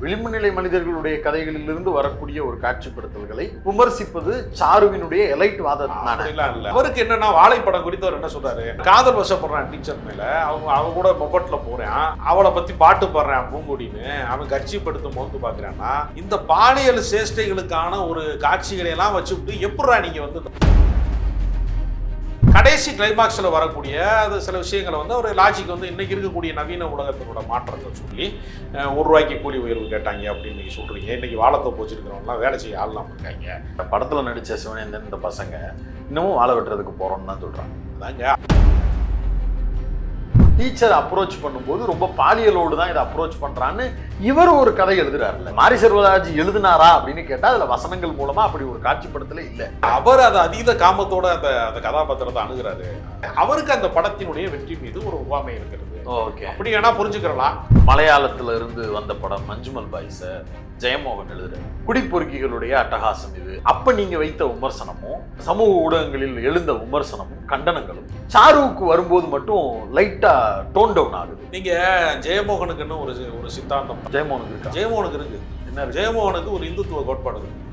விளிம்புநிலை மனிதர்களுடைய கதைகளிலிருந்து வரக்கூடிய ஒரு காட்சிப்படுத்தல்களை விமர்சிப்பது சாருவினுடைய எலைட் வாதம் அவருக்கு என்னன்னா வாழைப்படம் குறித்து அவர் என்ன சொல்றாரு? காதல் வசப்படுறான் டீச்சர் மேல. அவங்க அவன் கூட மொபட்ல போறேன். அவளை பத்தி பாட்டு பாடுறான் பூங்குடின்னு அவன் கட்சிப்படுத்தும் போது பாக்குறான்னா இந்த பாலியல் சேஷ்டைகளுக்கான ஒரு காட்சிகளை எல்லாம் வச்சுக்கிட்டு எப்படா நீங்க வந்து கடைசி கிளைமாக்ஸில் வரக்கூடிய அது சில விஷயங்களை வந்து ஒரு லாஜிக் வந்து இன்னைக்கு இருக்கக்கூடிய நவீன உலகத்தினோட மாற்றத்தை சொல்லி ஒரு ரூபாய்க்கு கூலி உயர்வு கேட்டாங்க அப்படின்னு நீங்க சொல்றீங்க. இன்னைக்கு வாழத்தை போச்சிருக்கிறவங்களாம் வேலை செய்ய ஆள்லாம் இருக்காங்க. இந்த படத்துல நடிச்ச சிவனேந்தன் இந்த பசங்க இன்னமும் வாழ வெட்டுறதுக்கு போறோம்னு தான் சொல்றாங்க. அதாங்க. டீச்சர் அப்ரோச் பண்ணும்போது ரொம்ப பாலியலோடு தான் இதை அப்ரோச் பண்றான்னு இவர் ஒரு கதை எழுதுறாருல்ல. மாரி செல்வராஜ் எழுதினாரா அப்படின்னு கேட்டா அதுல வசனங்கள் மூலமா அப்படி ஒரு காட்சிப்படத்துல இல்ல. அவர் அது அதீத காமத்தோட அந்த அந்த கதாபாத்திரத்தை அணுகிறாரு. அவருக்கு அந்த படத்தினுடைய வெற்றி மீது ஒரு உவாமை இருக்கிறது. ஓகே. அப்படி வேணா புரிஞ்சுக்கிறலாம். மலையாளத்துல இருந்து வந்த படம் மஞ்சுமல் பாய்ஸ ஜெயமோகன் எழுதுற குடிப்பொறுக்கிகளுடைய அட்டகாசம் இது. அப்ப நீங்க வைத்த விமர்சனமும் சமூக ஊடகங்களில் எழுந்த விமர்சனமும் கண்டனங்களும். சாருவுக்கு வரும்போது மட்டும் லைட்டா டோன் டவுன் ஆகுது. நீங்க ஜெயமோகனுக்குன்னு ஒரு ஒரு சித்தாந்தம். ஜெயமோகனுக்கு இருக்கா? ஜெயமோகனுக்கு இருக்கு. என்ன? ஜெயமோகனுக்கு ஒரு இந்துத்துவ கோட்பாடு இருக்கு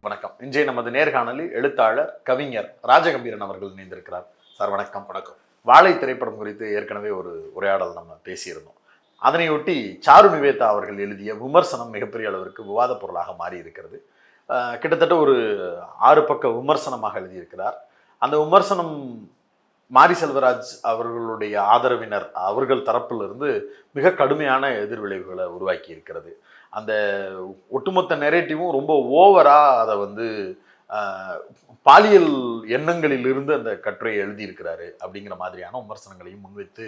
வணக்கம். இன்றைய நமது நேர்காணலில் எழுத்தாளர் கவிஞர் ராஜகம்பீரன் அவர்கள் இணைந்திருக்கிறார். சார் வணக்கம் வணக்கம். வாழை திரைப்படம் குறித்து ஏற்கனவே ஒரு உரையாடல் நம்ம பேசியிருந்தோம். அதனையொட்டி சாரு நிவேதா அவர்கள் எழுதிய விமர்சனம் மிகப்பெரிய அளவிற்கு விவாத பொருளாக மாறி இருக்கிறது. கிட்டத்தட்ட ஒரு ஆறு பக்க விமர்சனமாக எழுதியிருக்கிறார். அந்த விமர்சனம் மாரி செல்வராஜ் அவர்களுடைய ஆதரவினர் அவர்கள் தரப்பிலிருந்து மிக கடுமையான எதிர்விளைவுகளை உருவாக்கி இருக்கிறது அந்த ஒட்டுமொத்த நெரேட்டிவும் ரொம்ப ஓவரா அதை வந்து பாலியல் எண்ணங்களிலிருந்து அந்த கட்டுரையை எழுதியிருக்கிறாரு அப்படிங்கிற மாதிரியான விமர்சனங்களையும் முன்வைத்து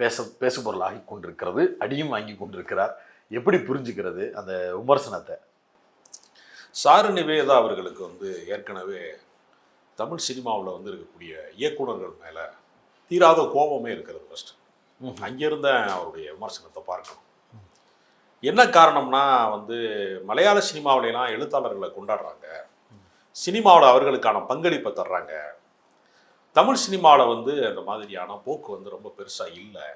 பேச பேசுபொருளாகி கொண்டிருக்கிறது அடியும் வாங்கி கொண்டிருக்கிறார். எப்படி புரிஞ்சுக்கிறது அந்த விமர்சனத்தை? சாரு நிவேதா அவர்களுக்கு வந்து ஏற்கனவே தமிழ் சினிமாவில் வந்து இருக்கக்கூடிய இயக்குனர்கள் மேலே தீராத கோபமே இருக்கிறது ஃபர்ஸ்ட் அங்கிருந்த அவருடைய விமர்சனத்தை பார்க்கணும். என்ன காரணம்னா வந்து மலையாள சினிமாவிலாம் எழுத்தாளர்களை கொண்டாடுறாங்க. சினிமாவில் அவர்களுக்கான பங்களிப்பை தர்றாங்க. தமிழ் சினிமாவில் வந்து அந்த மாதிரியான போக்கு வந்து ரொம்ப பெருசாக இல்லை.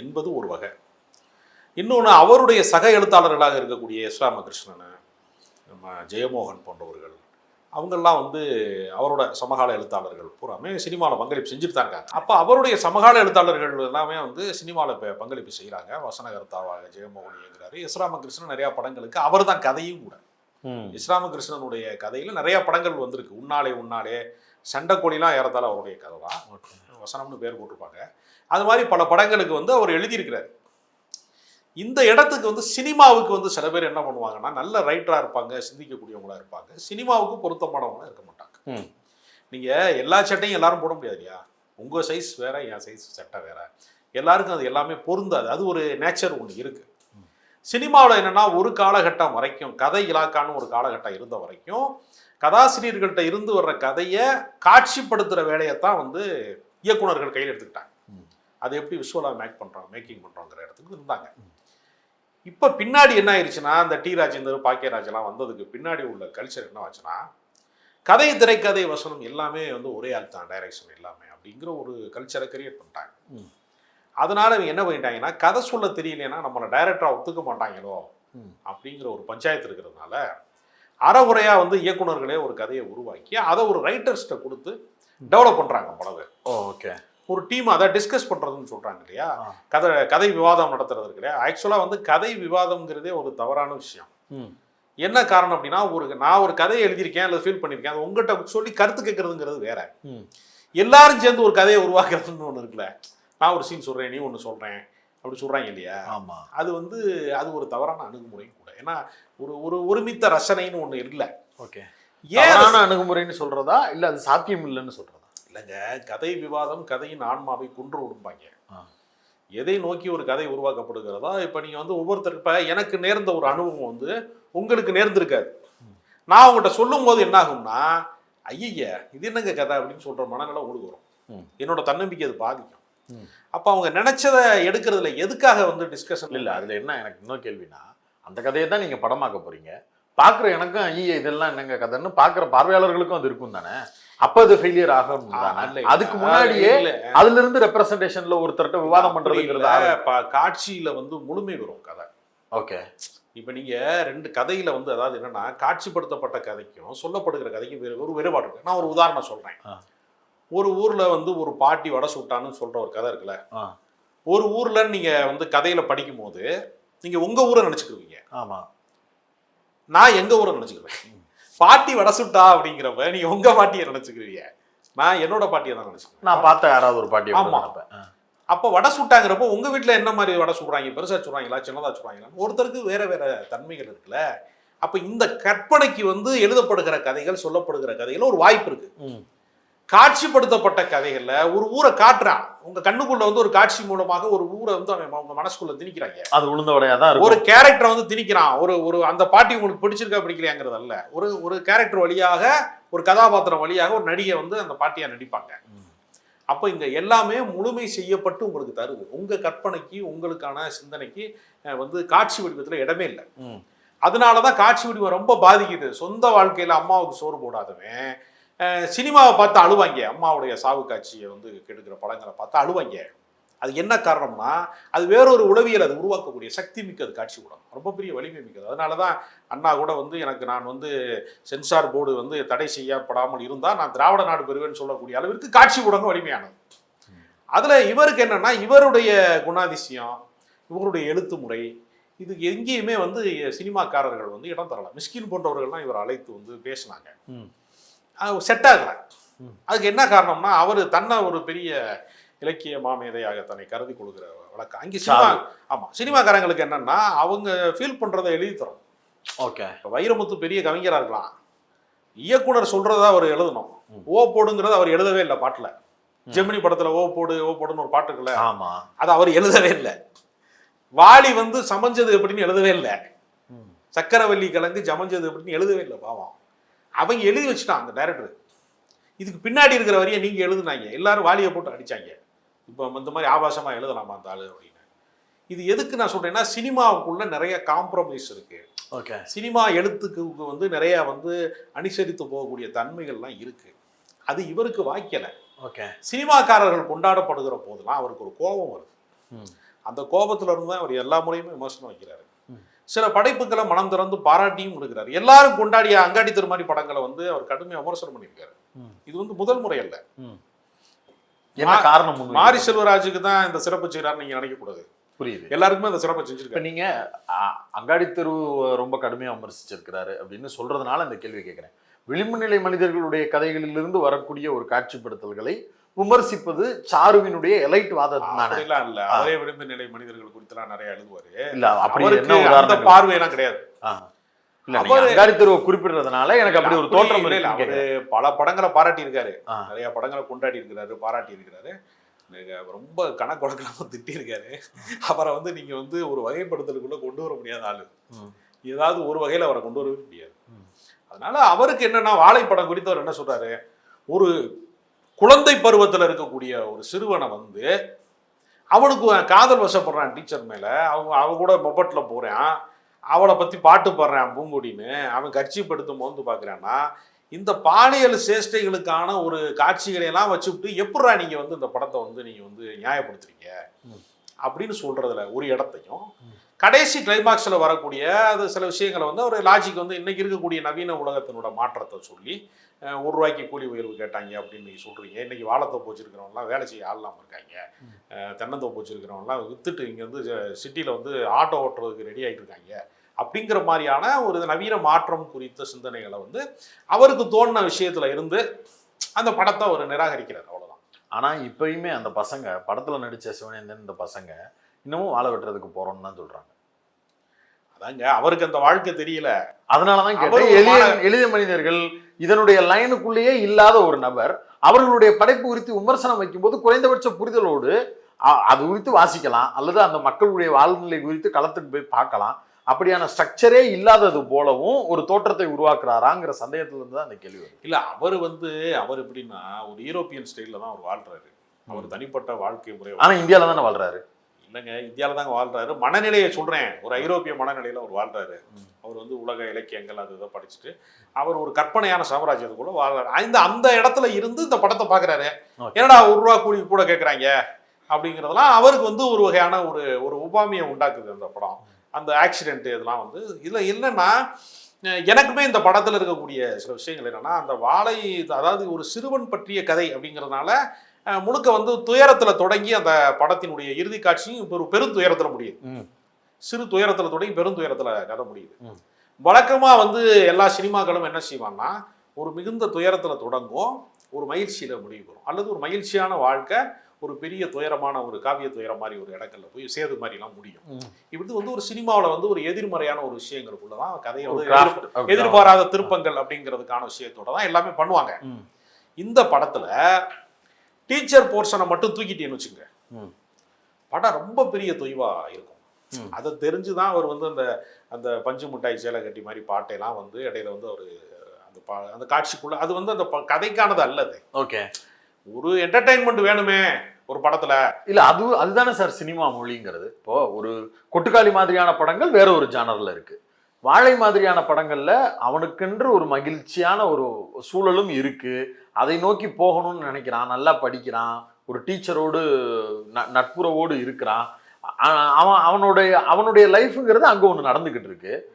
என்பது ஒரு வகை. இன்னொன்று அவருடைய சக எழுத்தாளர்களாக இருக்கக்கூடிய எஸ் ராமகிருஷ்ணன் நம்ம ஜெயமோகன் போன்றவர்கள் அவங்கெல்லாம் வந்து அவரோட சமகால எழுத்தாளர்கள் பூராமே சினிமாவில் பங்களிப்பு செஞ்சுட்டு தான் இருக்காங்க. அப்போ அவருடைய சமகால எழுத்தாளர்கள் எல்லாமே வந்து சினிமாவில் இப்போ பங்களிப்பு செய்கிறாங்க வசனகர்த்தாவாக ஜெயமோகன் இயங்குறாரு. எஸ் ராமகிருஷ்ணன் நிறையா படங்களுக்கு அவர் தான் கதையும் கூட. எஸ் ராமகிருஷ்ணனுடைய கதையில் நிறையா படங்கள் வந்திருக்கு. உன்னாலே உன்னாலே சண்டைக்கோழிலாம் ஏறத்தாழ அவருடைய கதை தான் வசனம்னு பேர் போட்டிருப்பாங்க. அது மாதிரி பல படங்களுக்கு வந்து அவர் எழுதியிருக்கிறார். இந்த இடத்துக்கு வந்து சினிமாவுக்கு வந்து சில பேர் என்ன பண்ணுவாங்கன்னா நல்ல ரைட்டராக இருப்பாங்க சிந்திக்கக்கூடியவங்களா இருப்பாங்க. சினிமாவுக்கு பொருத்தமானவங்களா இருக்க மாட்டாங்க. நீங்கள் எல்லா சட்டையும் எல்லாரும் போட முடியாது இல்லையா உங்கள் சைஸ் வேற என் சைஸ் சட்டை வேற. எல்லாருக்கும் அது எல்லாமே பொருந்தாது. அது ஒரு நேச்சர் ஒன்று இருக்கு. சினிமாவில் என்னன்னா ஒரு காலகட்டம் வரைக்கும் கதை இலாக்கான்னு ஒரு காலகட்டம் இருந்த வரைக்கும் கதாசிரியர்கள்ட்ட இருந்து வர்ற கதையை காட்சிப்படுத்துகிற வேலையை தான் வந்து இயக்குனர்கள் கையில் எடுத்துக்கிட்டாங்க. அதை எப்படி விஷுவலாக மேக் பண்ணுறோம் மேக்கிங் பண்ணுறோங்கிற இடத்துக்கு இருந்தாங்க இப்போ பின்னாடி என்ன ஆயிடுச்சுன்னா இந்த டி ராஜேந்தர் பாக்கியராஜ் எல்லாம் வந்ததுக்கு பின்னாடி உள்ள கல்ச்சர் என்ன ஆச்சுன்னா கதை திரைக்கதை வசனம் எல்லாமே வந்து ஒரே ஆள் தான் டைரக்ஷன் எல்லாமே அப்படிங்கிற ஒரு கல்ச்சரை கிரியேட் பண்ணிட்டாங்க. அதனால இவங்க என்ன பண்ணிட்டாங்கன்னா கதை சொல்ல தெரியலனா நம்மளை டைரக்டராக ஒத்துக்க மாட்டாங்களோ. அப்படிங்கிற ஒரு பஞ்சாயத்து இருக்கிறதுனால அறகுறையாக வந்து இயக்குனர்களே ஒரு கதையை உருவாக்கி அதை ஒரு ரைட்டர்ஸ்கிட்ட கொடுத்து டெவலப் பண்ணுறாங்க பேர். ஓகே ஒரு டீம் அதை டிஸ்கஸ் பண்ணுறதுன்னு சொல்கிறாங்க இல்லையா. கதை கதை விவாதம் நடத்துறது இருக்கு இல்லையா? ஆக்சுவலாக வந்து கதை விவாதம்ங்கிறதே ஒரு தவறான விஷயம். என்ன காரணம் அப்படின்னா ஒரு நான் ஒரு கதையை எழுதியிருக்கேன் இல்லை ஃபீல் பண்ணியிருக்கேன் அது உங்கள்கிட்ட சொல்லி கருத்து கேட்கறதுங்கிறது வேற. எல்லாரும் சேர்ந்து ஒரு கதையை உருவாக்குறதுன்னு ஒன்று இருக்குல்ல. நான் ஒரு சீன் சொல்கிறேன் நீ ஒன்று சொல்கிறேன் அப்படி சொல்கிறாங்க இல்லையா? ஆமா. அது வந்து அது ஒரு தவறான அணுகுமுறையும் கூட. ஏன்னா ஒரு ஒரு ஒருமித்த ரசனைன்னு ஒன்று இல்லை. ஓகே. ஏன் அணுகுமுறைன்னு சொல்றதா? இல்ல அது சாத்தியம் இல்லைன்னு சொல்றதா? இல்லைங்க கதை விவாதம் கதையின் ஆன்மாவை கொன்று விடும்பாங்க. எதை நோக்கி ஒரு கதை உருவாக்கப்படுகிறதா? இப்போ நீங்கள் வந்து ஒவ்வொருத்தருக்கு இப்போ எனக்கு நேர்ந்த ஒரு அனுபவம் வந்து உங்களுக்கு நேர்ந்திருக்காது. நான் உங்கள்கிட்ட சொல்லும் போது என்ன ஆகும்னா ஐய இது என்னங்க கதை அப்படின்னு சொல்கிற மனநிலை உங்களுக்கு வரும். என்னோட தன்னம்பிக்கை அது பாதிக்கும். அப்போ அவங்க நினைச்சதை எடுக்கிறதுல எதுக்காக வந்து டிஸ்கஷன் இல்ல அதுல என்ன எனக்கு இன்னும் கேள்வினா அந்த கதையை தான் நீங்க படமாக்க போறீங்க. பாக்குற எனக்கும் ஐய இதெல்லாம் என்னங்க கதைன்னு பாக்குற பார்வையாளர்களுக்கும் அது இருக்கும் தானே? அப்ப அது ஃபெயிலியர் ஆகும் அதுக்கு. முன்னாடியே. அதுல இருந்து ரெப்ரசன்டேஷன்ல ஒருத்தர்ட்ட விவாதம் பண்றதுங்கிறது காட்சியில வந்து முழுமை வரும் கதை. ஓகே. இப்ப நீங்க ரெண்டு கதையில வந்து அதாவது என்னன்னா காட்சிப்படுத்தப்பட்ட கதைக்கும் சொல்லப்படுகிற கதைக்கும் வேறு ஒரு வேறுபாடு இருக்கு. நான் ஒரு உதாரணம் சொல்றேன். ஒரு ஊர்ல வந்து ஒரு பாட்டி வடை சுட்டான்னு சொல்ற ஒரு கதை இருக்குல்ல. ஒரு ஊர்ல நீங்க வந்து கதையில படிக்கும் போது நீங்க உங்க ஊரை நினைச்சுக்குவீங்க ஆமா. நான் எங்க ஊரை நினைச்சுக்குவேன் பாட்டி வடை சுட்டா அப்படிங்கிறப்ப நீங்க உங்க பாட்டியை நினைச்சுக்குவீங்க நான் என்னோட பாட்டியை தான் நினைச்சுக்குவேன் நான் பார்த்த யாராவது ஒரு பாட்டி ஆமா. நினைப்பேன். ஆ. அப்போ வடை சுட்டாங்கிறப்போ உங்க வீட்ல என்ன மாதிரி வடை சுடுறாங்க? பெருசா சுடுறாங்களா? சின்னதா சுடுறாங்களா? ஒருத்தருக்கு வேற வேற தன்மைகள் இருக்குல்ல. அப்ப இந்த கற்பனைக்கு வந்து எழுதப்படுகிற கதைகள் சொல்லப்படுகிற கதைகள் ஒரு வாய்ப்பு இருக்கு. ம். காட்சிப்படுத்தப்பட்ட கதைகள்ல ஒரு ஊரை காட்டுறான் உங்க கண்ணுக்குள்ள வந்து ஒரு காட்சி மூலமாக ஒரு ஊரை வந்து அவன் உங்க மனசுக்குள்ள திணிக்கிறாங்க. அது உளுந்த வடையா தான் ஒரு கேரக்டரை வந்து திணிக்கிறான். ஒரு ஒரு அந்த பாட்டி உங்களுக்கு பிடிச்சிருக்கா பிடிக்கலையாங்கிறது அல்ல. ஒரு ஒரு கேரக்டர் வழியாக ஒரு கதாபாத்திரம் வழியாக ஒரு நடிகை வந்து அந்த பாட்டியா நடிப்பாங்க. அப்போ இங்க எல்லாமே முழுமை செய்யப்பட்டு உங்களுக்கு தருது. உங்க கற்பனைக்கு உங்களுக்கான சிந்தனைக்கு வந்து காட்சி வடிவத்துல இடமே இல்லை. அதனாலதான் காட்சி வடிவம் ரொம்ப பாதிக்குது. சொந்த வாழ்க்கையில அம்மாவுக்கு சோறு போடாதவன். சினிமாவை பார்த்து அழுவாங்க. அம்மாவுடைய சாவு காட்சியை வந்து கெடுக்கிற படங்களை பார்த்து அழுவாங்க. அது என்ன காரணம்னா அது வேறொரு உளவியல் அது உருவாக்கக்கூடிய சக்தி மிக்கது காட்சி ஊடகம். ரொம்ப பெரிய வலிமை மிக்கது. அதனால தான் அண்ணா கூட வந்து எனக்கு நான் வந்து சென்சார் போர்டு வந்து தடை செய்யப்படாமல் இருந்தால் நான் திராவிட நாடு பெறுவேன்னு சொல்லக்கூடிய அளவிற்கு காட்சி ஊடகம் வலிமையானது. அதில் இவருக்கு என்னென்னா இவருடைய குணாதிசயம் இவருடைய எழுத்து முறை இது எங்கேயுமே வந்து சினிமாக்காரர்கள் வந்து இடம் தரலாம் மிஸ்கின் போன்றவர்கள்லாம் இவர் அழைத்து வந்து பேசினாங்க. செட் ஆகல. அதுக்கு என்ன காரணம்னா அவர் தன்னை ஒரு பெரிய இலக்கிய மாமேதையாக தன்னை கருதி கொடுக்குற வழக்கம் அங்கே சினிமா சாரு. ஆமா சினிமாக்காரங்களுக்கு என்னன்னா அவங்க ஃபீல் பண்றதை எழுதி தரும். ஓகே. இப்ப வைரமுத்து பெரிய கவிஞரா இருக்கலாம். இயக்குனர் சொல்றதா அவர் எழுதணும். ஓ போடுங்கிறத அவர் எழுதவே இல்லை பாட்டுல. ஜெமினி படத்துல ஓ போடு ஓ போடுன்னு ஒரு பாட்டு இருக்குல்ல? ஆமா. அதை அவர் எழுதவே இல்லை. வாலி வந்து சமைஞ்சது எப்படின்னு எழுதவே இல்லை. சக்கரவள்ளி கலந்து ஜமைஞ்சது எப்படின்னு எழுதவே இல்லை பாவம். அவங்க எழுதி வச்சுட்டான் அந்த டைரக்டர் இதுக்கு பின்னாடி இருக்கிற வரியை நீங்க எழுதுனாங்க. எல்லாரும் வாலியை போட்டு அடிச்சாங்க. இப்போ இந்த மாதிரி ஆபாசமா எழுதலாமா அந்த ஆளு அப்படின்னு. இது எதுக்கு நான் சொல்றேன்னா சினிமாவுக்குள்ள நிறைய காம்ப்ரமைஸ் இருக்கு. ஓகே சினிமா எழுத்துக்கு வந்து நிறைய வந்து அனுசரித்து போகக்கூடிய தன்மைகள்லாம் இருக்கு. அது இவருக்கு வாய்க்கல. ஓகே சினிமாக்காரர்கள் கொண்டாடப்படுகிற போதெல்லாம் அவருக்கு ஒரு கோபம் வருது. அந்த கோபத்துல இருந்து தான் அவர் எல்லா முறையுமே விமர்சனம் வைக்கிறாரு. சில படைப்புகளை மனம் திறந்து பாராட்டியும் இருக்கிறார். எல்லாரும் கொண்டாடிய அங்காடி திருமாரி படங்களை வந்து அவர் கடுமையாக விமர்சனம் பண்ணியிருக்காரு. இது வந்து முதல் முறை அல்ல. என்ன காரணம்? மாரி செல்வராஜுக்கு தான் இந்த சிறப்பு செய்கிறாருன்னு நீங்க நினைக்கக்கூடாது. புரியுது. எல்லாருக்குமே அந்த சிறப்பு இப்ப செஞ்சிருக்காரு நீங்க அங்காடி தெரு ரொம்ப கடுமையா விமர்சிச்சிருக்கிறாரு அப்படின்னு சொல்றதுனால இந்த கேள்வி கேட்கிறேன் விளிம்பு நிலை மனிதர்களுடைய கதைகளிலிருந்து வரக்கூடிய ஒரு காட்சிப்படுத்தல்களை விமர்சிப்பது சாருவினுடைய எலைட் வாதம் அப்படிலாம் இல்ல. அவரே விரும்பு நிலை மனிதர்கள் குறித்தெல்லாம் நிறைய எழுதுவாரு. இல்ல அப்படி என்ன அந்த பார்வையெல்லாம் கிடையாது. குறிப்பிடுறதுனால எனக்கு அப்படி ஒரு தோற்றம் அவரு. பல படங்களை பாராட்டி இருக்காரு. நிறைய படங்களை கொண்டாடி இருக்கிறாரு பாராட்டி இருக்கிறாரு. ரொம்ப கணக்கு திட்டி இருக்காரு. அவரை வந்து நீங்க வந்து ஒரு வகைப்படுத்தலுக்குள்ள கொண்டு வர முடியாத ஆளு. ஏதாவது ஒரு வகையில அவரை கொண்டு வரவே முடியாது. அதனால அவருக்கு என்னன்னா வாழைப்படம் குறித்து அவர் என்ன சொல்றாரு? ஒரு குழந்தை பருவத்துல இருக்கக்கூடிய ஒரு சிறுவனை வந்து அவனுக்கு காதல் வசப்படுறான் டீச்சர் மேல அவங்க அவ கூட மொபட்டில் போறான் அவளை பத்தி பாட்டு பாடுறான் பூங்கொடின்னு அவன் கட்சிப்படுத்தும் போது பார்க்குறான்னா இந்த பாலியல் சேஷ்டைகளுக்கான ஒரு காட்சிகளை எல்லாம் வச்சுவிட்டு எப்படிடா நீங்க வந்து இந்த படத்தை வந்து நீங்க வந்து நியாயப்படுத்துறீங்க. அப்படின்னு சொல்றதுல ஒரு இடத்தையும். கடைசி கிளைமாக்ஸில் வரக்கூடிய அது சில விஷயங்களை வந்து ஒரு லாஜிக் வந்து இன்றைக்கி இருக்கக்கூடிய நவீன உலகத்தினோட மாற்றத்தை சொல்லி ஒரு ரூபாய்க்கு கூலி உயர்வு கேட்டாங்க அப்படின்னு நீங்கள் சொல்கிறீங்க இன்னைக்கு வாழைத்தோப்பு வச்சுருக்கிறவங்களாம் வேலை செய்ய ஆள் இருக்காங்க. அஹ், தென்னந்தோப்பு வச்சிருக்கிறவங்கலாம் வித்துட்டு இங்கே வந்து சிட்டியில் வந்து ஆட்டோ ஓட்டுறதுக்கு ரெடி ஆகிட்டு இருக்காங்க. அப்படிங்கிற மாதிரியான ஒரு நவீன மாற்றம் குறித்த சிந்தனைகளை வந்து அவருக்கு தோணின விஷயத்தில் இருந்து அந்த படத்தை அவர் நிராகரிக்கிறார். அவ்வளோதான் ஆனால் இப்பயுமே அந்த பசங்க படத்தில் நடித்த சிவனேந்தன் இந்த பசங்க இன்னமும் வாழ வெட்டுறதுக்கு போகிறோன்னு தான் சொல்கிறாங்க அதாங்க அவருக்கு அந்த வாழ்க்கை தெரியல. அதனாலதான் கேட்டேன் எளிய. எளிய மனிதர்கள் இதனுடைய லைனுக்குள்ளேயே இல்லாத ஒரு நபர் அவர்களுடைய படைப்பு குறித்து விமர்சனம் வைக்கும்போது குறைந்தபட்ச புரிதலோடு அது குறித்து வாசிக்கலாம் அல்லது அந்த மக்களுடைய வாழ்நிலை குறித்து களத்துக்கு போய் பார்க்கலாம். அப்படியான ஸ்ட்ரக்சரே இல்லாதது போலவும் ஒரு தோற்றத்தை உருவாக்குறாராங்கிற சந்தேகத்துல இருந்து தான் அந்த கேள்வி இல்ல அவர் வந்து அவர் எப்படின்னா ஒரு யூரோப்பியன் ஸ்டைல்ல தான் அவர் வாழ்றாரு. அவர் தனிப்பட்ட வாழ்க்கை முறை ஆனா இந்தியால தானே வாழ்றாரு? இல்லைங்க இந்தியாவில் தாங்க வாழ்றாரு. மனநிலையை சொல்றேன். ஒரு ஐரோப்பிய மனநிலையில அவர் வாழ்றாரு. அவர் வந்து உலக இலக்கியங்கள் அது இதை படிச்சுட்டு அவர் ஒரு கற்பனையான சாம்ராஜ்யத்துக்குள்ள வாழ்றாரு. அந்த அந்த இடத்துல இருந்து இந்த படத்தை பார்க்கறாரு. என்னடா ஒரு ரூபா கூலி கூட கேட்குறாங்க? அப்படிங்கிறதெல்லாம் அவருக்கு வந்து ஒரு வகையான ஒரு ஒரு உபாமியை உண்டாக்குது அந்த படம். அந்த ஆக்சிடென்ட் இதெல்லாம் வந்து இதில் என்னன்னா எனக்குமே இந்த படத்தில் இருக்கக்கூடிய சில விஷயங்கள் என்னன்னா அந்த வாழை அதாவது ஒரு சிறுவன் பற்றிய கதை அப்படிங்கிறதுனால முழுக்க வந்து துயரத்தில் தொடங்கி அந்த படத்தினுடைய இறுதி காட்சியும் இப்போ ஒரு பெரும் துயரத்தில் முடியுது. சிறு துயரத்தில் தொடங்கி பெரும் துயரத்தில் கதை முடியுது. வழக்கமாக வந்து எல்லா சினிமாக்களும் என்ன செய்வான்னா ஒரு மிகுந்த துயரத்தில் தொடங்கும் ஒரு மகிழ்ச்சியில் முடிவு வரும் அல்லது ஒரு மகிழ்ச்சியான வாழ்க்கை ஒரு பெரிய துயரமான ஒரு காவிய துயரம் மாதிரி ஒரு இடங்கள்ல போய் சேது மாதிரிலாம் முடியும். இது வந்து ஒரு சினிமாவில் வந்து ஒரு எதிர்மறையான ஒரு விஷயங்களுக்குள்ள தான் கதையை எதிர்பாராத திருப்பங்கள் அப்படிங்கிறதுக்கான விஷயத்தோட தான் எல்லாமே பண்ணுவாங்க. இந்த படத்துல டீச்சர் போர்ஷனை மட்டும் தூக்கிட்டேன்னு வச்சுங்க. படம் ரொம்ப பெரிய தொய்வா இருக்கும். அதை தெரிஞ்சு தான் அவர் வந்து அந்த அந்த பஞ்சு மிட்டாய் சேலை கட்டி மாதிரி பாட்டையெல்லாம் வந்து இடையில வந்து அவர் அந்த பா அந்த காட்சிக்குள்ள அது வந்து அந்த கதைக்கானது அல்லது ஓகே. ஒரு என்டர்டைன்மெண்ட் வேணுமே ஒரு படத்துல. இல்ல அது அதுதானே சார் சினிமா மொழிங்கிறது. இப்போ ஒரு கொட்டுக்காளி மாதிரியான படங்கள் வேற ஒரு ஜானர்ல இருக்கு. வாழை மாதிரியான படங்களில் அவனுக்கென்று ஒரு மகிழ்ச்சியான ஒரு சூழலும் இருக்குது அதை நோக்கி போகணும்னு நினைக்கிறான். நல்லா படிக்கிறான். ஒரு டீச்சரோடு ந- நட்புறவோடு இருக்கிறான். அவன் அவனுடைய அவனுடைய லைஃபுங்கிறது அங்கே ஒன்று நடந்துக்கிட்டு இருக்கு.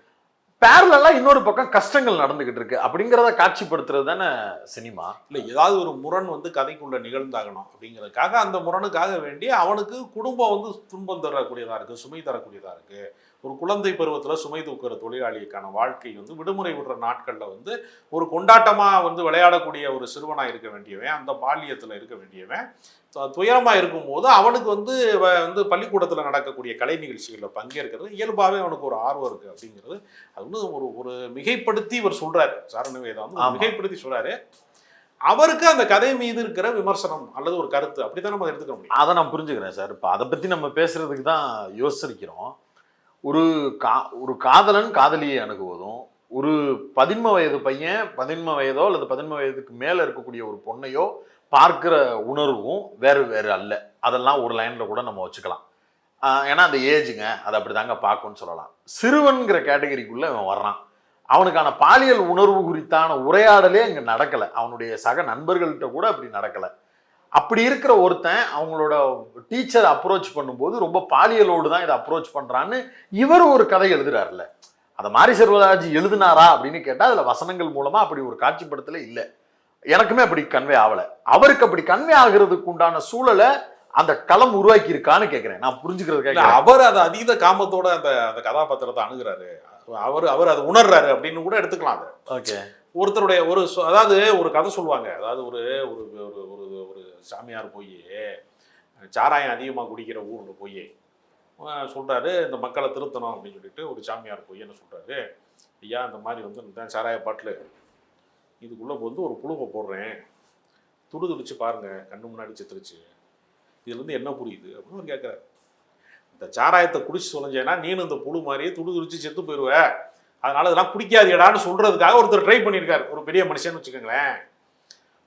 பேரலா இன்னொரு பக்கம் கஷ்டங்கள் நடந்துகிட்டு இருக்கு. அப்படிங்கிறத காட்சிப்படுத்துறது தானே சினிமா? இல்லை ஏதாவது ஒரு முரண் வந்து கதைக்குள்ள நிகழ்ந்தாகணும் அப்படிங்கிறதுக்காக அந்த முரணுக்காக வேண்டி அவனுக்கு குடும்பம் வந்து துன்பம் தரக்கூடியதாக இருக்குது சுமை தரக்கூடியதாக இருக்குது ஒரு குழந்தை பருவத்தில் சுமை தூக்குற தொழிலாளிக்கான வாழ்க்கை வந்து விடுமுறை விடுற நாட்களில் வந்து ஒரு கொண்டாட்டமாக வந்து விளையாடக்கூடிய ஒரு சிறுவனாக இருக்க வேண்டியவன் அந்த பால்யத்தில் இருக்க வேண்டியவன். து- துயரமா இருக்கும்போது அவனுக்கு வந்து வந்து பள்ளிக்கூடத்தில் நடக்கக்கூடிய கலை நிகழ்ச்சிகளில் பங்கேற்கிறது இயல்பாகவே அவனுக்கு ஒரு ஆர்வம் இருக்குது அப்படிங்கிறது. அது வந்து ஒரு ஒரு மிகைப்படுத்தி இவர் சொல்றாரு. சாரணவேதா வந்து. மிகைப்படுத்தி சொல்றாரு. அவருக்கு அந்த கதை மீது இருக்கிற விமர்சனம் அல்லது ஒரு கருத்து அப்படித்தான் நம்ம எடுத்துக்க முடியும். அதை நான் புரிஞ்சுக்கிறேன் சார். இப்போ அதை பற்றி நம்ம பேசுறதுக்கு தான் யோசிக்கிறோம் ஒரு கா ஒரு காதலன் காதலியை அணுகுவதும் ஒரு பதின்ம வயது பையன் பதின்ம வயதோ அல்லது பதின்ம வயதுக்கு மேலே இருக்கக்கூடிய ஒரு பொண்ணையோ பார்க்கிற உணர்வும் வேறு வேறு அல்ல. அதெல்லாம் ஒரு லைனில் கூட நம்ம வச்சுக்கலாம். ஏன்னா அந்த ஏஜுங்க அதை அப்படி தாங்க பார்க்கும்னு சொல்லலாம். சிறுவன்கிற கேட்டகரிக்குள்ளே அவன் வர்றான். அவனுக்கான பாலியல் உணர்வு குறித்தான உரையாடலே அங்கே நடக்கலை. அவனுடைய சக நண்பர்கள்ட்ட கூட அப்படி நடக்கலை. அப்படி இருக்கிற ஒருத்தன் அவங்களோட டீச்சர் அப்ரோச் பண்ணும்போது ரொம்ப பாலியலோடு தான் இதை அப்ரோச் பண்றான்னு இவர் ஒரு கதை எழுதுறாருல்ல. அதை மாரி செல்வராஜ் எழுதினாரா அப்படின்னு கேட்டால் அதில் வசனங்கள் மூலமா அப்படி ஒரு காட்சிப்படுத்தல இல்லை. எனக்குமே அப்படி கன்வே ஆகலை. அவருக்கு அப்படி கன்வே ஆகிறதுக்கு உண்டான சூழலை அந்த களம் உருவாக்கி இருக்கான்னு கேட்குறேன் நான் புரிஞ்சுக்கிறதுக்காக அவர் அது அதீத காமத்தோட அந்த அந்த கதாபாத்திரத்தை அணுகுறாரு. அவர் அவர் அதை உணர்றாரு அப்படின்னு கூட எடுத்துக்கலாம் அதை. ஓகே ஒருத்தருடைய ஒரு அதாவது ஒரு கதை சொல்லுவாங்க. அதாவது ஒரு ஒரு ஒரு ஒரு சாமியார் போய் சாராயம் அதிகமாக குடிக்கிற ஊரில் போய் சொல்கிறாரு இந்த மக்களை திருத்தணும் அப்படின்னு சொல்லிட்டு ஒரு சாமியார் போய் என்ன சொல்கிறாரு ஐயா இந்த மாதிரி வந்து இந்த சாராய பாட்டில் இதுக்குள்ளே வந்து ஒரு புழுவை போடுறேன் துடு துடிச்சு பாருங்கள் கண்ணு முன்னாடி சித்திரிச்சு இதுலேருந்து என்ன புரியுது அப்படின்னு அவர் கேட்குறாரு இந்த சாராயத்தை குடிச்சு தொலைஞ்சேன்னா நீனும் இந்த புழு மாதிரியே துடு துடிச்சு செத்து போயிடுவேன் அதனால இதெல்லாம் குடிக்காதீடான்னு சொல்கிறதுக்காக ஒருத்தர் ட்ரை பண்ணியிருக்காரு. ஒரு பெரிய மனுஷன்னு வச்சுக்கோங்களேன்.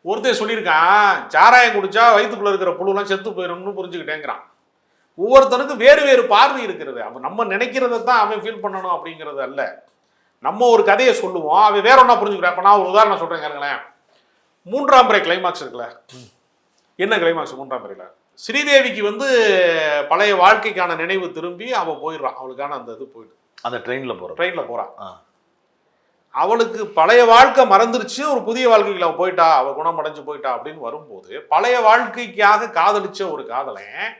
ஒருத்தர் சொல்லியிருக்கான் சாராயம் குடிச்சா வயிற்றுக்குள்ள இருக்கிற புழுலாம் செத்து போயிடும்னு புரிஞ்சுக்கிட்டேங்கிறான். ஒவ்வொருத்தனுக்கும் வேறு வேறு பார்வை இருக்கிறது. அவன் நம்ம நினைக்கிறத தான் அவன் ஃபீல் பண்ணணும் அப்படிங்கிறது அல்ல. நம்ம ஒரு கதையை சொல்லுவோம் அவன் வேற ஒன்றா புரிஞ்சுக்கிறான் இப்போ நான் ஒரு உதாரணம் சொல்கிறேன் கேளுங்களேன். மூன்றாம் பிறை கிளைமாக்ஸ் இருக்குல்ல? என்ன கிளைமாக்ஸ் மூன்றாம் பிறையில். ஸ்ரீதேவிக்கு வந்து பழைய வாழ்க்கைக்கான நினைவு திரும்பி அவன் போயிடுறான் அவளுக்கான அந்த இது போயிடுது. அந்த ட்ரெயினில் போகிறோம் ட்ரெயினில் போகிறான். அவளுக்கு பழைய வாழ்க்கை மறந்துருச்சு ஒரு புதிய வாழ்க்கைக்கு அவ போயிட்டா அவ குணமடைஞ்சு போயிட்டா அப்படின்னு வரும்போது பழைய வாழ்க்கைக்காக காதலிச்ச ஒரு காதலன்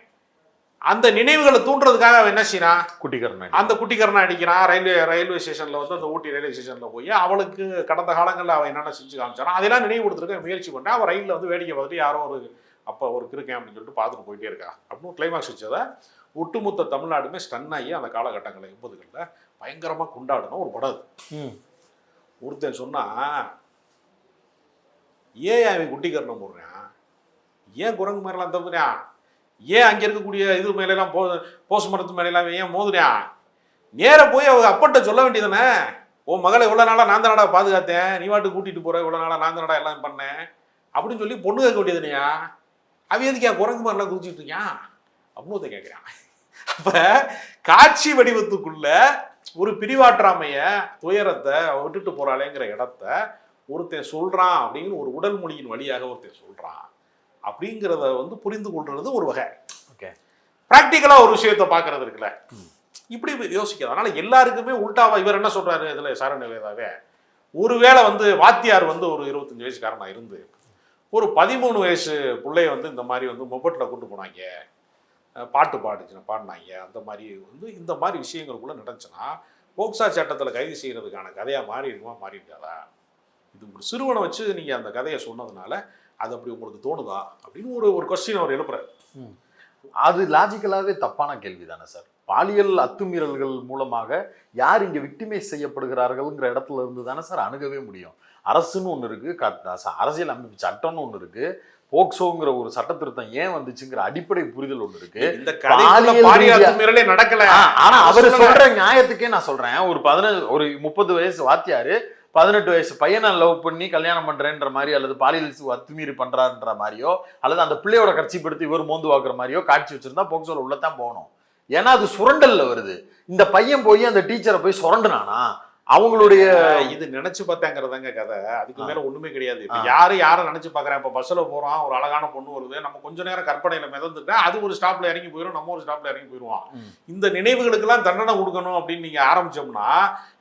அந்த நினைவுகளை தூண்டுறதுக்காக அவன் என்ன செய்யறான்? குட்டிக்கரணை அந்த குட்டிக்கரணை அடிக்கிறான். ரயில்வே ரயில்வே ஸ்டேஷன்ல வந்து அந்த ஊட்டி ரயில்வே ஸ்டேஷன்ல போய் அவளுக்கு கடந்த காலங்களில் அவன் என்னென்ன செஞ்சு காமிச்சாரோ அதெல்லாம் நினைவு கொடுத்துருக்க முயற்சி பண்ணா அவன் ரயிலில் வந்து வேடிக்கை பார்த்துட்டு யாரோ ஒரு அப்போ ஒரு இருக்கேன் அப்படின்னு சொல்லிட்டு பார்த்துட்டு போயிட்டே இருக்கா. அப்படின்னு கிளைமாக்ஸ் வச்சதை ஒட்டுமொத்த தமிழ்நாடுமே ஸ்டன் ஆகி அந்த காலகட்டங்களில் எண்பதுகளில் பயங்கரமாக கொண்டாடின ஒரு படம் அது. ம். ஒருத்தன் சொன்னா ஏன் அவன் குட்டிக்கரணம் போடுறான் ஏன் குரங்கு மாதிரிலாம் தப்புறான் ஏன் அங்கே இருக்கக்கூடிய இது மேலாம் போ போஸ்ட் மரத்து மேலெல்லாம் அவன் ஏன் மோதுறான் நேராக போய் அவங்க அப்பட்ட சொல்ல வேண்டியதானே உன் மகளை இவ்வளோ நாளாக நான் தானடா பாதுகாத்தேன்? நீ வாட்டு கூட்டிகிட்டு போகிற இவ்வளோ நாளாக நான் தானடா எல்லாம் பண்ணேன் அப்படின்னு சொல்லி பொண்ணு கேட்க வேண்டியதுனையா அவன் எதுக்கு என் குரங்கு மாதிரிலாம் குதிச்சுட்டு இருக்கியா அப்படின்னு ஒருத்தன் கேட்குறான். அப்போ காட்சி வடிவத்துக்குள்ள ஒரு பிரிவாற்றாமைய துயரத்தை விட்டுட்டு போறாளேங்கிற இடத்த ஒருத்தன் சொல்றான் அப்படிங்கிற ஒரு உடல் மொழியின் வழியாக ஒருத்தன் சொல்றான். அப்படிங்கிறத வந்து புரிந்து கொள்றது ஒரு வகை. ஓகே. பிராக்டிக்கலா ஒரு விஷயத்தை பார்க்கறது இருக்குல்ல. இப்படி யோசிக்காது அதனால எல்லாருக்குமே உல்டாவா இவர் என்ன சொல்றாரு இதுல சரண வேதாவே? ஒருவேளை வந்து வாத்தியார் வந்து ஒரு இருபத்தஞ்சு வயசுக்காரனா இருந்து ஒரு பதிமூணு வயசு பிள்ளைய வந்து இந்த மாதிரி வந்து மொபட்டில் கூட்டு போனாங்க. பாட்டு பாடுச்சுன்னா பாடினாங்க. அந்த மாதிரி வந்து இந்த மாதிரி விஷயங்களுக்குள்ள நடந்துச்சுன்னா போக்சா சட்டத்தில் கைது செய்கிறதுக்கான கதையாக மாறி இருக்குமா இது ஒரு சிறுவனை வச்சு நீங்கள் அந்த கதையை சொன்னதுனால அது அப்படி உங்களுக்கு தோணுதா? அப்படின்னு ஒரு ஒரு கொஸ்டின் அவர் எழுப்புறாரு. அது லாஜிக்கலாகவே தப்பான கேள்வி தானே சார். பாலியல் அத்துமீறல்கள் மூலமாக யார் இங்கே விக்டிமைஸ் செய்யப்படுகிறார்கள்ங்கிற இடத்துல இருந்து தானே சார் அணுகவே முடியும். அரசுன்னு ஒன்று இருக்குது கட்- அரசியல் அமைப்பு சட்டம்னு ஒன்று இருக்குது போக்சோங்கிற ஒரு சட்ட திருத்தம் ஏன் வந்துச்சுங்கிற அடிப்படை புரிதல் ஒன்று இருக்கு. இந்த பாலியல் நடக்கல. ஆனா அவர். சொல்ற நியாயத்துக்கே நான் சொல்றேன். ஒரு பதினஞ்சு ஒரு முப்பது வயசு வாத்தியாரு பதினெட்டு வயசு பையனை லவ் பண்ணி கல்யாணம் பண்றேன்ற மாதிரி அல்லது பாலியல் அத்துமீறி பண்றாருன்ற மாதிரியோ அல்லது அந்த பிள்ளையோட கட்சிப்படுத்தி இவர் மோந்து வாக்குற மாதிரியோ காட்சி வச்சிருந்தா போக்சோல உள்ளதான் போகணும். ஏன்னா அது சுரண்டல்ல வருது. இந்த பையன் போய் அந்த டீச்சரை போய் சுரண்டுனானா அவங்களுடைய இது நினைச்சு பார்த்தாங்கிறதாங்க கதை அதுக்கு. மேல ஒண்ணுமே கிடையாது இப்ப. யாரு யாரை நினைச்சு பாக்குறேன் இப்ப பஸ்ல போறோம் ஒரு அழகான பொண்ணு வருது நம்ம கொஞ்ச நேரம் கற்பனையில மிதந்துட்டா அது ஒரு ஸ்டாப்ல இறங்கி போயிடும் நம்ம ஒரு ஸ்டாப்ல இறங்கி போயிடுவோம். இந்த நினைவுகளுக்கெல்லாம் தண்டனை கொடுக்கணும் அப்படின்னு நீங்க ஆரம்பிச்சோம்னா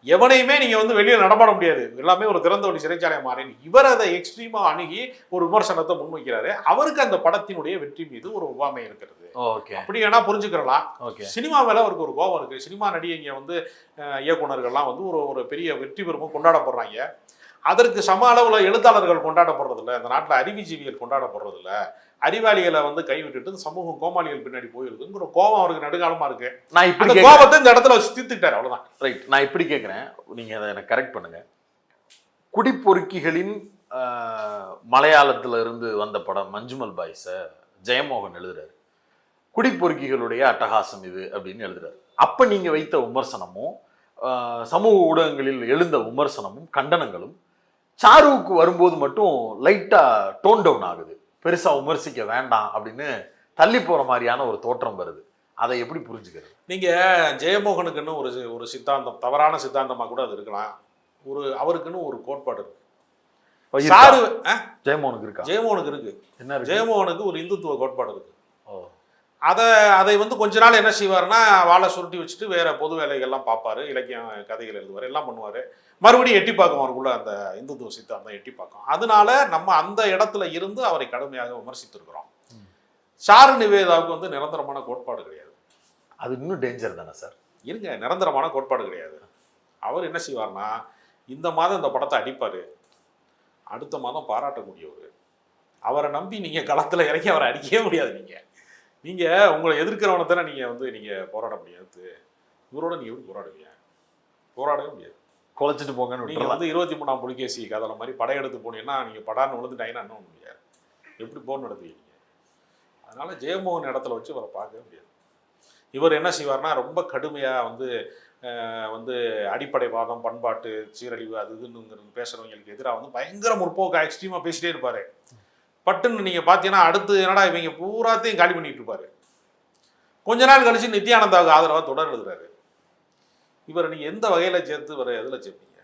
எவனையுமே நீங்க வந்து வெளியே நடமாட முடியாது. எல்லாமே ஒரு திறந்த வழி சிறைச்சாலை மாறி இவர் அதை எக்ஸ்ட்ரீமா அணுகி ஒரு விமர்சனத்தை முன்வைக்கிறாரு. அவருக்கு அந்த படத்தினுடைய வெற்றி மீது ஒரு ஒவ்வாமை இருக்கிறது. ஓகே. அப்படி வேணா புரிஞ்சுக்கிறலாம். ஓகே. சினிமா மேல அவருக்கு ஒரு கோபம் இருக்கு. சினிமா நடிகைங்க வந்து இயக்குனர்கள்லாம் வந்து ஒரு ஒரு பெரிய வெற்றி பெருமும் கொண்டாடப்படுறாங்க. அதற்கு சம அளவுல எழுத்தாளர்கள் கொண்டாடப்படுறது இல்ல இந்த நாட்டுல அறிவுஜீவிகள் கொண்டாடப்படுறது இல்ல அறிவாளிகளை வந்து கைவிட்டுட்டு சமூகம் கோமாளிகள் பின்னாடி போயிருதுங்கிற கோபம் அவருக்கு நெடுங்காலமா இருக்கு. நான் இப்படி கோபத்தை இந்த இடத்துல வச்சு தீர்த்துக்கிட்டாரு அவ்வளவுதான். ரைட் நான் இப்படி கேட்குறேன் நீங்கள் அதை எனக்கு கரெக்ட் பண்ணுங்க. குடிப்பொறுக்கிகளின் மலையாளத்துல இருந்து வந்த படம் மஞ்சுமல் பாய்ஸை ஜெயமோகன் எழுதுறாரு. குடிப்பொறுக்கிகளுடைய அட்டகாசம் இது அப்படின்னு எழுதுறாரு. அப்ப நீங்க வைத்த விமர்சனமும் சமூக ஊடகங்களில் எழுந்த விமர்சனமும் கண்டனங்களும் சாருவுக்கு வரும்போது மட்டும் லைட்டா டோன் டவுன் ஆகுது. பெருசா விமர்சிக்க வேண்டாம் அப்படின்னு தள்ளி போற மாதிரியான ஒரு தோற்றம் வருது. அதை எப்படி புரிஞ்சுக்கிறது? நீங்க ஜெயமோகனுக்குன்னு ஒரு ஒரு சித்தாந்தம் தவறான சித்தாந்தமா கூட அது இருக்கலாம். ஒரு அவருக்குன்னு ஒரு கோட்பாடு இருக்கு. ஜெயமோகனுக்கு இருக்கா? ஜெயமோகனுக்கு இருக்கு. என்ன ஜெயமோகனுக்கு ஒரு இந்துத்துவ கோட்பாடு இருக்கு. ஓ. அதை அதை வந்து கொஞ்ச நாள் என்ன செய்வாருன்னா வாழை சுருட்டி வச்சுட்டு வேற பொது வேலைகள்லாம் பார்ப்பாரு இலக்கியம் கதைகள் எழுதுவார் எல்லாம் பண்ணுவார். மறுபடியும் எட்டி பார்க்கும் அவருக்குள்ள அந்த இந்துத்துவ சித்தாந்தம் எட்டி பார்க்கும். அதனால நம்ம அந்த இடத்துல இருந்து அவரை கடுமையாக விமர்சித்திருக்கிறோம். சாரு நிவேதாவுக்கு வந்து நிரந்தரமான கோட்பாடு கிடையாது. அது இன்னும் டேஞ்சர் தானே சார் இருங்க நிரந்தரமான கோட்பாடு கிடையாது. அவர் என்ன செய்வார்னா இந்த மாதம் இந்த படத்தை அடிப்பார். அடுத்த மாதம் பாராட்டக்கூடியவர். அவரை நம்பி நீங்கள் களத்தில் இறங்கி அவரை அடிக்கவே முடியாது நீங்கள் நீங்கள் உங்களை எதிர்க்கிறவனை தானே நீங்கள் வந்து நீங்கள் போராட முடியாது. இவரோட நீங்கள் எப்படி போராடுவீங்க? போராடவே முடியாது. குலைச்சிட்டு போங்கன்னு நீங்கள் வந்து இருபத்தி மூணாம் புலிகேசி கதை மாதிரி படையெடுத்து போனீங்கன்னா நீங்கள் படார்னு விழுந்துட்டாங்கன்னா என்ன முடியாது. எப்படி போர் நடத்துவீங்க அதனால ஜெயமோகன் இடத்துல வச்சு அவரை பார்க்கவே முடியாது. இவர் என்ன செய்வார்னா ரொம்ப கடுமையாக வந்து வந்து அடிப்படைவாதம் பண்பாட்டு சீரழிவு அது இதுன்னு பேசுகிறவங்களுக்கு எதிராக வந்து பயங்கர முற்போக்கு எக்ஸ்ட்ரீமாக பேசிட்டே இருப்பார். பட்டுன்னு நீங்கள் பார்த்தீங்கன்னா அடுத்து என்னடா இவங்க பூராத்தையும் காலி பண்ணிட்டு இருப்பாரு. கொஞ்ச நாள் கழிச்சு நித்யானந்தாவுக்கு ஆதரவாக தொடர் எழுதுறாரு. இவரை நீங்கள் எந்த வகையில் சேர்த்து வர எதில் சேர்ப்பீங்க?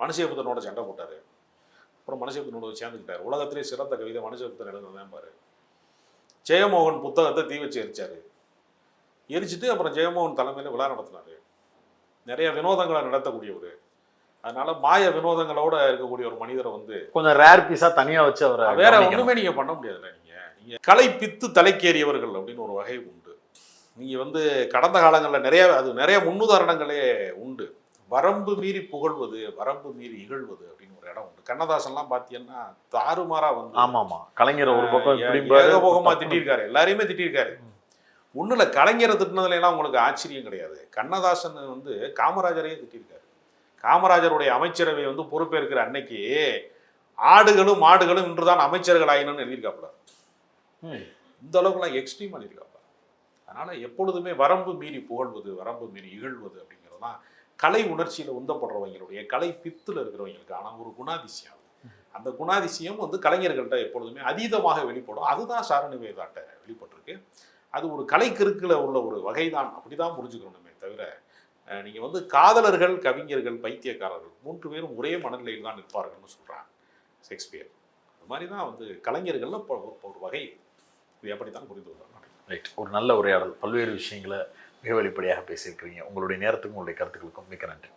மனுஷபுத்தனோட சண்டை போட்டார். அப்புறம் மனுஷபுத்தனோட சேர்ந்துக்கிட்டார். உலகத்திலே சிறந்த கவிதை மனுஷபுத்தன் எழுதுனதான் பாரு. ஜெயமோகன் புத்தகத்தை தீ வச்சு எரிச்சாரு. எரிச்சிட்டு அப்புறம் ஜெயமோகன் தலைமையில் விழா நடத்தினார். நிறைய வினோதங்களை நடத்தக்கூடியவர். அதனால மாய வினோதங்களோட இருக்கக்கூடிய ஒரு மனிதரை வந்து கொஞ்சம் ரேர் பீஸா தனியா வச்சு அவரை வேற. ஒண்ணுமே நீங்க பண்ண முடியாதுல்ல நீங்க. நீங்க கலை பித்து தலைக்கேறியவர்கள் அப்படின்னு ஒரு வகை உண்டு. நீங்க வந்து கடந்த காலங்களில் நிறைய அது நிறைய முன்னுதாரணங்களே உண்டு. வரம்பு மீறி புகழ்வது வரம்பு மீறி இகழ்வது அப்படின்னு ஒரு இடம் உண்டு. கண்ணதாசன்லாம் பார்த்தீங்கன்னா தாறுமாறா வந்து ஆமா ஆமா கலைஞர் ஒரு பக்கம் ஏகபோகமா திட்டிருக்காரு. எல்லாரையுமே திட்டிருக்காரு. ஒண்ணுல கலைஞரை திட்டினதுல எல்லாம் உங்களுக்கு ஆச்சரியம் கிடையாது. கண்ணதாசன் வந்து காமராஜரையே திட்டிருக்காரு. காமராஜருடைய அமைச்சரவை வந்து பொறுப்பேற்கிற அன்னைக்கு ஆடுகளும் மாடுகளும் இன்றுதான் அமைச்சர்கள் ஆயினும்னு எழுதியிருக்காப்புல. இந்த அளவுக்குலாம் எக்ஸ்ட்ரீம் எழுதியிருக்காப்புல அதனால எப்பொழுதுமே வரம்பு மீறி புகழ்வது வரம்பு மீறி இகழ்வது அப்படிங்கிறதுலாம் கலை உணர்ச்சியில உந்தப்படுறவங்களுடைய கலை பித்துல இருக்கிறவங்களுக்கான ஒரு குணாதிசயம். அந்த குணாதிசயம் வந்து கலைஞர்கள்ட்ட எப்பொழுதுமே அதீதமாக வெளிப்படும். அதுதான் சாரணிவேதாட்ட வெளிப்பட்டிருக்கு. அது ஒரு கலைக்கிருக்கில் உள்ள ஒரு வகை தான் அப்படி தான் புரிஞ்சுக்கணுமே தவிர நீங்கள் வந்து காதலர்கள் கவிஞர்கள் பைத்தியக்காரர்கள் மூன்று பேரும் ஒரே மனநிலையில் தான் நிற்பார்கள்னு சொல்கிறாங்க ஷேக்ஸ்பியர். அது மாதிரி தான் வந்து கலைஞர்கள்ல இப்போ ஒரு வகை இது எப்படி தான் புரிந்து கொள்ளலாம் ரைட் ஒரு நல்ல உரையாடல். பல்வேறு விஷயங்களை மிக வெளிப்படையாக பேசியிருக்கிறீங்க. உங்களுடைய நேரத்துக்கும் உங்களுடைய கருத்துக்களுக்கும் மிக்க நன்றி.